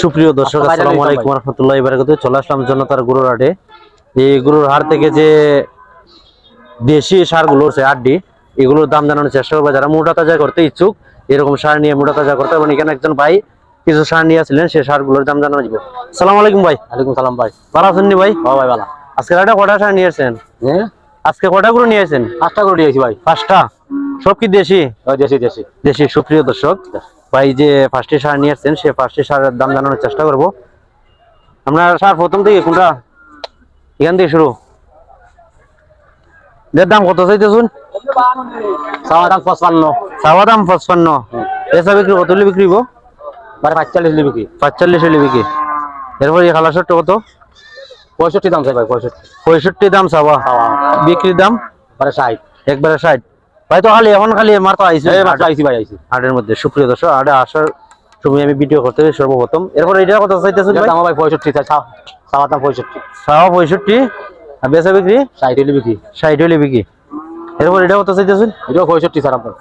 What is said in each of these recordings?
সুপ্রিয় দর্শক আসসালামু আলাইকুম রহমতুল্লাহ বারাকাতু চলে আসলাম জনতার গরুর হাটে। এই গরুর হাট থেকে যে দেশি সারগুলো আছে আড্ডি এগুলোর দাম জানানোর চেষ্টা করব। যারা মোটা তাজা করতে ইচ্ছুক এরকম সার নিয়ে মোটা তাজা করতে এবং এখানে একজন ভাই কিছু সার নিয়ে আসছিলেন সেই সারগুলোর দাম জানানো যাব। সালাম আলাইকুম ভাই। ওয়ালাইকুম সালাম ভাই। ভালো আছেন ভাই? ও ভাই ভালো। আজকে একটা কটা সার নিয়ে আসছেন? হ্যাঁ আজকে কটা গরু নিয়ে আসছেন? পাঁচটা করে দিয়েছি ভাই। পাঁচটা? সব কি দেশি? দেশি দেশি। দেশি সুপ্রিয় দর্শক। ভাই যে পাঁচটি সার নিয়ে আসছেন সে পাঁচটি সারের দাম জানানোর চেষ্টা করব। আমরা সার প্রথম থেকে কোনটা? এখান থেকে শুরু। এর দাম কত চাইতে শুন চাওয়া দাম পঁচপান্ন। দাম পঁচপান্ন। পেঁচা বিক্রি কত হলে বিক্রি হব মানে পাঁচচল্লিশ নিবি পাঁচচল্লিশ হলে বিক্রি। এরপর এই খালাসরটা কত? পঁয়ষট্টি দাম চাই ভাই পঁয়ষট্টি। পঁয়ষট্টি দাম বিক্রির দাম? ষাট। একবারে ষাট। ভাই তো খালি এখন খালি মার তো আইসি এই মাত্র আইসি ভাই আইসি হাটের মধ্যে। সুপ্রিয় দর্শক আটে আসার সময় আমি ভিডিও করতে সর্বপ্রথম। এরপর এটা কত চাইতেছেন ভাই? দাম ভাই পঁয়ষট্টি চাওয়া দাম পঁয়ষট্টি। চাওয়া পঁয়ষট্টি। আর বেচা বিক্রি? ষাট হলে বিক্রি। ষাট হলে বিক্রি। এরপর এটা কত চাইতেছেন? এটাও পঁয়ষট্টি স্যার আপনার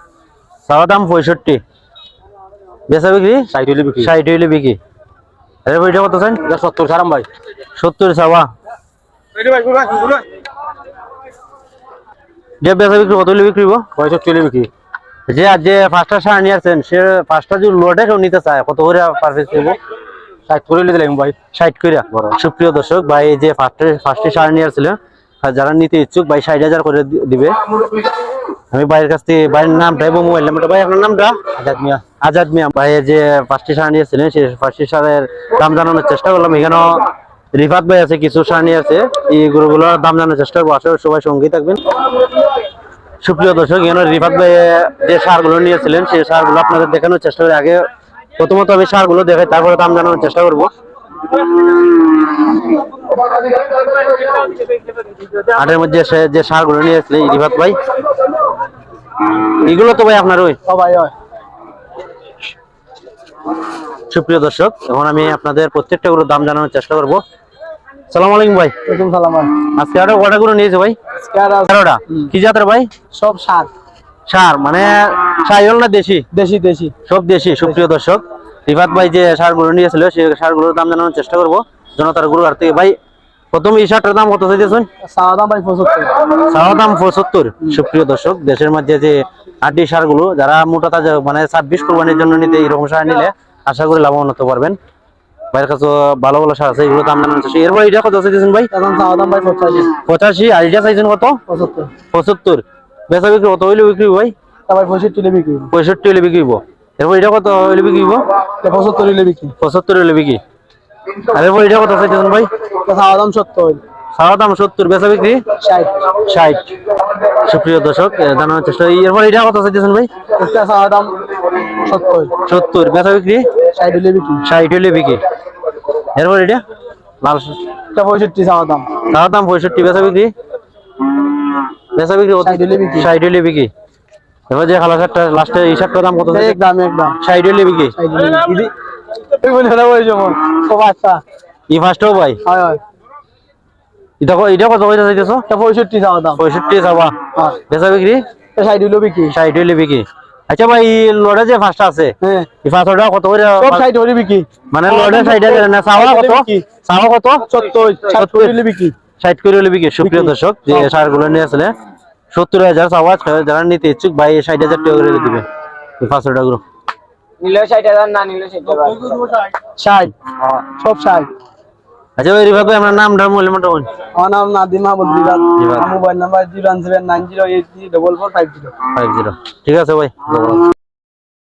চাওয়া দাম পঁয়ষট্টি। বেচা বিক্রি? ষাট হলে বিক্রি। ষাট হলে বিক্রি। এরপর এটা কত চান এটা সত্তর সারাম ভাই। সত্তর চাওয়া। যে বেচা বিক্রি কত হলে বিক্রি হব? পঁয়ষট্টি হলে বিক্রি। যে আর যে পাঁচটা সার নিয়ে আসছেন সে পাঁচটা যদি লোডে কেউ নিতে চায় কত করে পারফেক্ট দেবো ষাট করে দিলাম ভাই। ষাট করে? সুপ্রিয় দর্শক ভাই যে ফার্স্টে ফার্স্টে সার নিয়ে আসছিল আর যারা নিতে ইচ্ছুক ভাই ষাট হাজার করে দিবে। আমি ভাইয়ের কাছ থেকে ভাইয়ের নামটা এবং মোবাইল নাম্বারটা ভাই আপনার নামটা? আজাদ মিয়া। আজাদ মিয়া। ভাই যে পাঁচটি সার নিয়েছিলেন সেই পাঁচটি সারের দাম জানানোর চেষ্টা করলাম। এখানেও রিফাত ভাই আছে কিছু সার নিয়ে আছে এই গরুগুলোর দাম জানানোর চেষ্টা করব। আসলে সবাই সঙ্গেই থাকবেন। সুপ্রিয় দর্শক এখানে রিফাত ভাই যে সারগুলো নিয়েছিলেন সেই সারগুলো আপনাদের দেখানোর চেষ্টা করি। আগে প্রথমত আমি সারগুলো দেখাই তারপরে দাম জানানোর চেষ্টা করব। হাটের মধ্যে যে সারগুলো নিয়েছিলেন রিফাত ভাই। এগুলো তো ভাই আপনার ওই? সুপ্রিয় দর্শক এখন আমি আপনাদের প্রত্যেকটা গরুর দাম জানানোর চেষ্টা করব। সালাম আলাইকুম ভাই। ওয়ালাইকুম সালাম আজকে আরও কটা নিয়েছে ভাই? তেরোটা কি জাতের ভাই? সব সাত সার মানে সাইল না দেশি? দেশি দেশি। সব দেশি সুপ্রিয় দর্শক। রিফাত ভাই যে সারগুলো নিয়েছিল সেই সারগুলোর দাম জানানোর চেষ্টা করব। জনতার গরু আর থেকে। ভাই প্রথম এই শার্টের দাম কত চাইতেছেন? ভাই পঁচাত্তর। দাম পঁচাত্তর সুপ্রিয় দর্শক। দেশের মধ্যে যে আটটি সারগুলো যারা মোটা তাজা মানে ছাব্বিশ কোরবানির জন্য নিতে এরকম সার নিলে আশা করি লাভবান হতে পারবেন। ভাইয়ের কাছে ভালো ভালো সার আছে এগুলো দাম জানানোর চেষ্টা এরপর এটা কত চাইতেছেন ভাই? দাম ভাই পঁচাশি। পঁচাশি আর এটা চাইছেন কত? পঁচাত্তর। পঁচাত্তর। বেচা বিক্রি কত? হইলে বিক্রি ভাই? পঁয়ষট্টি হলে বিক্রি পঁয়ষট্টি হইলে বিক্রি এরপর এটা কত হইলে বিক্রি পঁচাত্তর হলে বিক্রি। পঁচাত্তর হইলে বিক্রি। আর এরপর এটা কত চাইতেছেন ভাই? চাওয়া দাম সত্তর সারা দাম সত্তর বেচা বিক্রি? ষাট। সুপ্রিয় দর্শক জানানোর চেষ্টা। এরপর এটা কত চাইতেছেন ভাই? চাওয়া দাম সত্তর। সত্তর। বেচা বিক্রি? ষাট হলে বিক্রি এরপর এটা? লাল এটা পঁয়ষট্টি চাওয়া দাম। সারা দাম পঁয়ষট্টি বেচা বিক্রি? বেচা বিক্রি? ষাট হলে বিক্রি এবার যে খালা শার্টটা লাস্টে এই শার্টটার দাম কত একদম একদম ষাট হইলে বিক্রি ষাট হলে বিক্রি এই বলে না ওই যেমন খুব আচ্ছা ই ফার্স্টও ভাই হয় হয়। এটা ক- এটা কত কইতা চাইতেছো? এটা পঁয়ষট্টি চাওয়া দাম। পঁয়ষট্টি যাবা হ্যাঁ। বেচা বিক্রি? এটা ষাট হলে বিক্রি ষাট বিক্রি আচ্ছা ভাই লড়ে যে ফার্স্টটা আছে হ্যাঁ। এই ফার্স্টটা কত করে সব ষাট হলে বিক্রি মানে লড়ে সাইডে না চাওয়া কত। চাওয়া কত? সত্তর ষাট হলে বিক্রি ষাট করে হলে বিক্রি সুপ্রিয় দর্শক যে সারগুলো নিয়ে আসলে সত্তর হাজার চাওয়া যারা নিতে ইচ্ছুক ভাই ষাট হাজার টাকা করে দিবে। পাঁচশো টাকা করে নিলে ষাট হাজার না নিলে ষাট হাজার সব ষাট আচ্ছা ভাই রিভাবে আমার নাম নামটা বলে মোটামুটি। আমার নাম Nadim Mahmud Birat. Mobile number zero one seven nine zero eight three double four five zero. Five zero. ঠিক আছে ভাই